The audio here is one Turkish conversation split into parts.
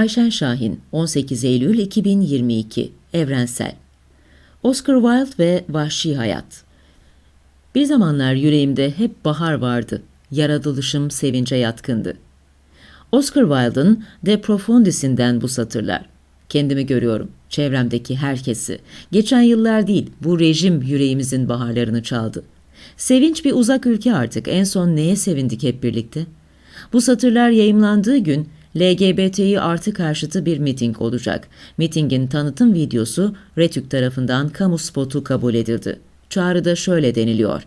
Ayşen Şahin 18 Eylül 2022 Evrensel Oscar Wilde ve Vahşi Hayat Bir zamanlar yüreğimde hep bahar vardı. Yaratılışım sevince yatkındı. Oscar Wilde'ın De Profundis'inden bu satırlar. Kendimi görüyorum, çevremdeki herkesi. Geçen yıllar değil, bu rejim yüreğimizin baharlarını çaldı. Sevinç bir uzak ülke artık. En son neye sevindik hep birlikte? Bu satırlar yayımlandığı gün LGBTİ artı karşıtı bir miting olacak. Mitingin tanıtım videosu Retük tarafından kamu spotu kabul edildi. Çağrıda şöyle deniliyor.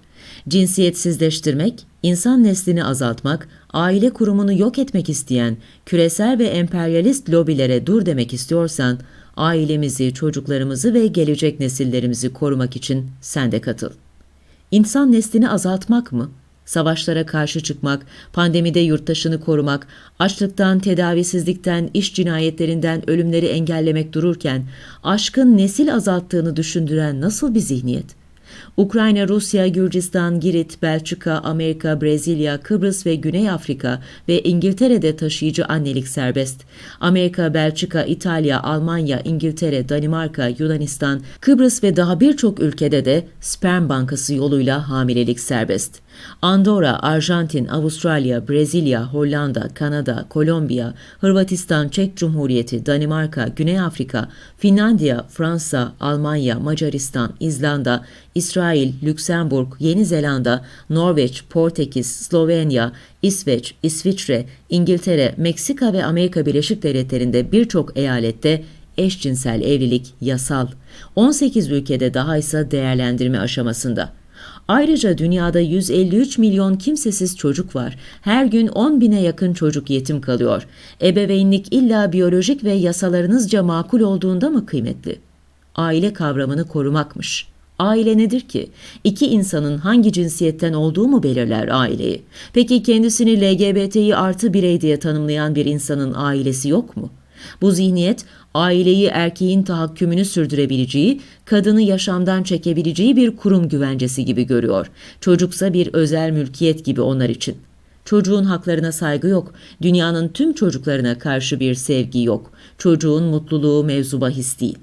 Cinsiyetsizleştirmek, insan neslini azaltmak, aile kurumunu yok etmek isteyen küresel ve emperyalist lobilere dur demek istiyorsan, ailemizi, çocuklarımızı ve gelecek nesillerimizi korumak için sen de katıl. İnsan neslini azaltmak mı? Savaşlara karşı çıkmak, pandemide yurttaşını korumak, açlıktan, tedavisizlikten, iş cinayetlerinden ölümleri engellemek dururken aşkın nesil azalttığını düşündüren nasıl bir zihniyet? Ukrayna, Rusya, Gürcistan, Girit, Belçika, Amerika, Brezilya, Kıbrıs ve Güney Afrika ve İngiltere'de taşıyıcı annelik serbest. Amerika, Belçika, İtalya, Almanya, İngiltere, Danimarka, Yunanistan, Kıbrıs ve daha birçok ülkede de sperm bankası yoluyla hamilelik serbest. Andorra, Arjantin, Avustralya, Brezilya, Hollanda, Kanada, Kolombiya, Hırvatistan, Çek Cumhuriyeti, Danimarka, Güney Afrika, Finlandiya, Fransa, Almanya, Macaristan, İzlanda, İsrail, Lüksemburg, Yeni Zelanda, Norveç, Portekiz, Slovenya, İsveç, İsviçre, İngiltere, Meksika ve Amerika Birleşik Devletleri'nde birçok eyalette eşcinsel evlilik yasal. 18 ülkede daha ise değerlendirme aşamasında. Ayrıca dünyada 153 milyon kimsesiz çocuk var. Her gün 10 bine yakın çocuk yetim kalıyor. Ebeveynlik illa biyolojik ve yasalarınızca makul olduğunda mı kıymetli? Aile kavramını korumakmış. Aile nedir ki? İki insanın hangi cinsiyetten olduğu mu belirler aileyi? Peki kendisini LGBT'yi artı birey diye tanımlayan bir insanın ailesi yok mu? Bu zihniyet aileyi erkeğin tahakkümünü sürdürebileceği, kadını yaşamdan çekebileceği bir kurum güvencesi gibi görüyor. Çocuksa bir özel mülkiyet gibi onlar için. Çocuğun haklarına saygı yok. Dünyanın tüm çocuklarına karşı bir sevgi yok. Çocuğun mutluluğu mevzu bahis değil.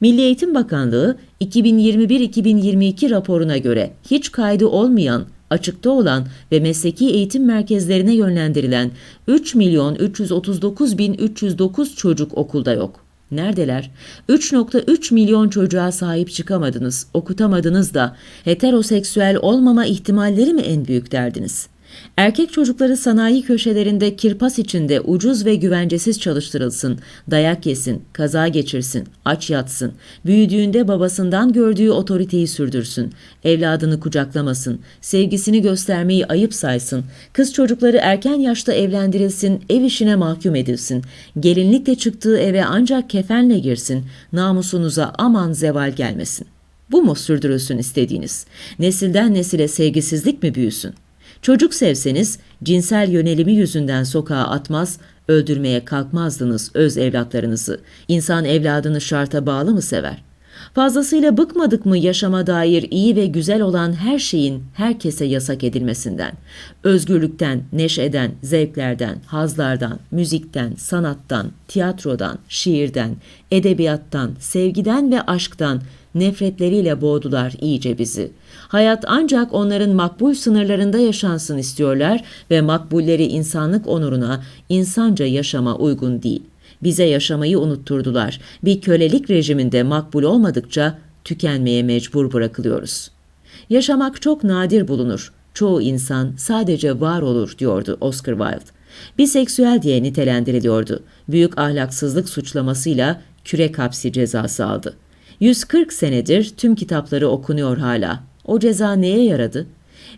Milli Eğitim Bakanlığı 2021-2022 raporuna göre hiç kaydı olmayan açıkta olan ve mesleki eğitim merkezlerine yönlendirilen 3 milyon 339 bin 309 çocuk okulda yok. Neredeler? 3.3 milyon çocuğa sahip çıkamadınız, okutamadınız da heteroseksüel olmama ihtimalleri mi en büyük derdiniz?'' Erkek çocukları sanayi köşelerinde kirpas içinde ucuz ve güvencesiz çalıştırılsın, dayak yesin, kaza geçirsin, aç yatsın, büyüdüğünde babasından gördüğü otoriteyi sürdürsün, evladını kucaklamasın, sevgisini göstermeyi ayıp saysın, kız çocukları erken yaşta evlendirilsin, ev işine mahkum edilsin, gelinlikle çıktığı eve ancak kefenle girsin, namusunuza aman zeval gelmesin. Bu mu sürdürülsün istediğiniz? Nesilden nesile sevgisizlik mi büyüsün?'' Çocuk sevseniz cinsel yönelimi yüzünden sokağa atmaz, öldürmeye kalkmazdınız öz evlatlarınızı. İnsan evladını şarta bağlı mı sever? Fazlasıyla bıkmadık mı yaşama dair iyi ve güzel olan her şeyin herkese yasak edilmesinden? Özgürlükten, neşeden, zevklerden, hazlardan, müzikten, sanattan, tiyatrodan, şiirden, edebiyattan, sevgiden ve aşktan, nefretleriyle boğdular iyice bizi. Hayat ancak onların makbul sınırlarında yaşansın istiyorlar ve makbulleri insanlık onuruna, insanca yaşama uygun değil. Bize yaşamayı unutturdular. Bir kölelik rejiminde makbul olmadıkça tükenmeye mecbur bırakılıyoruz. Yaşamak çok nadir bulunur. Çoğu insan sadece var olur diyordu Oscar Wilde. Biseksüel diye nitelendiriliyordu. Büyük ahlaksızlık suçlamasıyla kürek hapsi cezası aldı. 140 senedir tüm kitapları okunuyor hala. O ceza neye yaradı?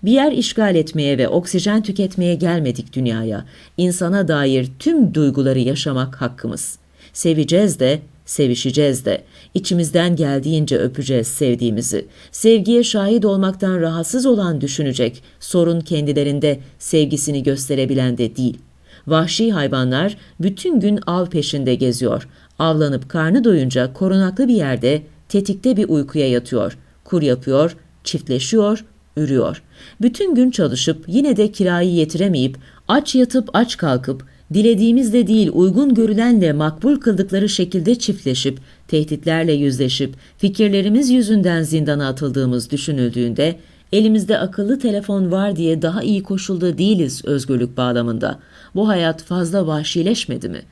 Bir yer işgal etmeye ve oksijen tüketmeye gelmedik dünyaya. İnsana dair tüm duyguları yaşamak hakkımız. Seveceğiz de, sevişeceğiz de. İçimizden geldiğince öpeceğiz sevdiğimizi. Sevgiye şahit olmaktan rahatsız olan düşünecek. Sorun kendilerinde sevgisini gösterebilen de değil. Vahşi hayvanlar bütün gün av peşinde geziyor. Avlanıp karnı doyunca korunaklı bir yerde tetikte bir uykuya yatıyor. Kur yapıyor, çiftleşiyor, ürüyor. Bütün gün çalışıp yine de kirayı yetiremeyip aç yatıp aç kalkıp dilediğimizde değil uygun görülenle makbul kıldıkları şekilde çiftleşip, tehditlerle yüzleşip, fikirlerimiz yüzünden zindana atıldığımız düşünüldüğünde, elimizde akıllı telefon var diye daha iyi koşulda değiliz özgürlük bağlamında. Bu hayat fazla vahşileşmedi mi?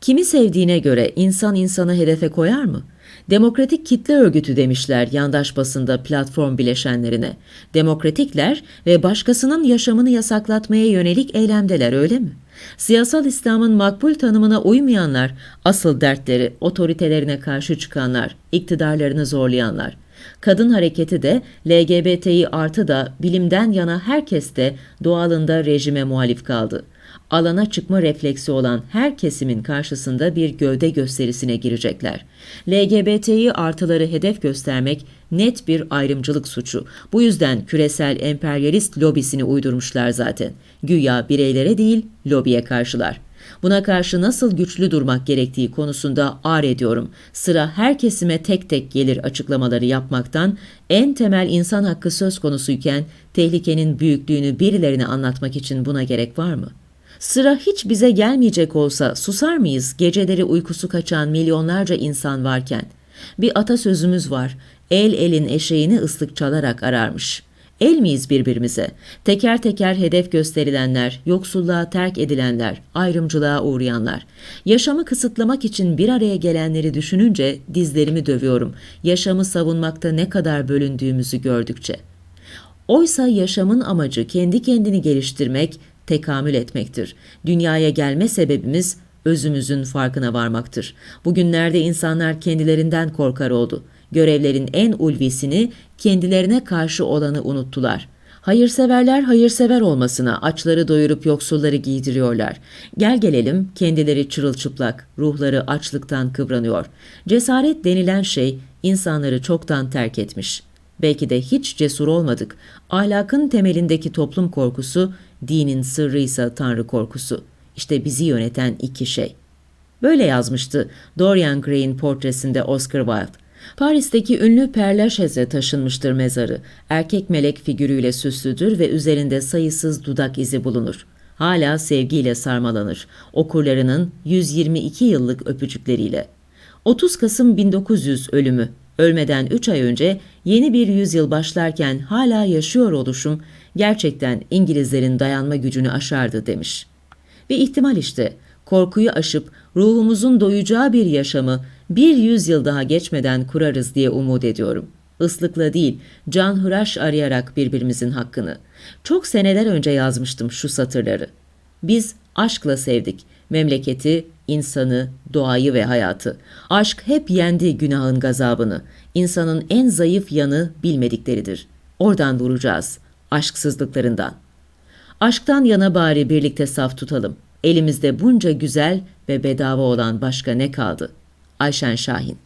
Kimi sevdiğine göre insan insanı hedefe koyar mı? Demokratik kitle örgütü demişler yandaş basında platform bileşenlerine. Demokratikler ve başkasının yaşamını yasaklatmaya yönelik eylemdeler öyle mi? Siyasal İslam'ın makbul tanımına uymayanlar, asıl dertleri otoritelerine karşı çıkanlar, iktidarlarını zorlayanlar. Kadın hareketi de, LGBTİ artı da, bilimden yana herkes de doğalında rejime muhalif kaldı alana çıkma refleksi olan her kesimin karşısında bir gövde gösterisine girecekler. LGBT'yi artıları hedef göstermek net bir ayrımcılık suçu. Bu yüzden küresel emperyalist lobisini uydurmuşlar zaten. Güya bireylere değil, lobiye karşılar. Buna karşı nasıl güçlü durmak gerektiği konusunda ar ediyorum. Sıra her kesime tek tek gelir açıklamaları yapmaktan en temel insan hakkı söz konusuyken tehlikenin büyüklüğünü birilerine anlatmak için buna gerek var mı?'' Sıra hiç bize gelmeyecek olsa susar mıyız geceleri uykusu kaçan milyonlarca insan varken? Bir atasözümüz var. El elin eşeğini ıslık çalarak ararmış. El miyiz birbirimize? Teker teker hedef gösterilenler, yoksulluğa terk edilenler, ayrımcılığa uğrayanlar. Yaşamı kısıtlamak için bir araya gelenleri düşününce dizlerimi dövüyorum. Yaşamı savunmakta ne kadar bölündüğümüzü gördükçe. Oysa yaşamın amacı kendi kendini geliştirmek, tekamül etmektir. Dünyaya gelme sebebimiz özümüzün farkına varmaktır. Bugünlerde insanlar kendilerinden korkar oldu. Görevlerin en ulvisini kendilerine karşı olanı unuttular. Hayırseverler hayırsever olmasına açları doyurup yoksulları giydiriyorlar. Gel gelelim kendileri çırılçıplak, ruhları açlıktan kıvranıyor. Cesaret denilen şey insanları çoktan terk etmiş. Belki de hiç cesur olmadık. Ahlakın temelindeki toplum korkusu dinin sırrıysa tanrı korkusu. İşte bizi yöneten iki şey. Böyle yazmıştı Dorian Gray'in portresinde Oscar Wilde. Paris'teki ünlü Père Lachaise taşınmıştır mezarı. Erkek melek figürüyle süslüdür ve üzerinde sayısız dudak izi bulunur. Hala sevgiyle sarmalanır. Okurlarının 122 yıllık öpücükleriyle. 30 Kasım 1900 ölümü. Ölmeden 3 ay önce yeni bir yüzyıl başlarken hala yaşıyor oluşum gerçekten İngilizlerin dayanma gücünü aşardı demiş. Bir ihtimal işte korkuyu aşıp ruhumuzun doyacağı bir yaşamı bir yüzyıl daha geçmeden kurarız diye umut ediyorum. Islıkla değil, can hıraş arayarak birbirimizin hakkını. Çok seneler önce yazmıştım şu satırları. Biz aşkla sevdik. Memleketi, insanı, doğayı ve hayatı. Aşk hep yendi günahın gazabını. İnsanın en zayıf yanı bilmedikleridir. Oradan vuracağız aşksızlıklarından. Aşktan yana bari birlikte saf tutalım. Elimizde bunca güzel ve bedava olan başka ne kaldı? Ayşen Şahin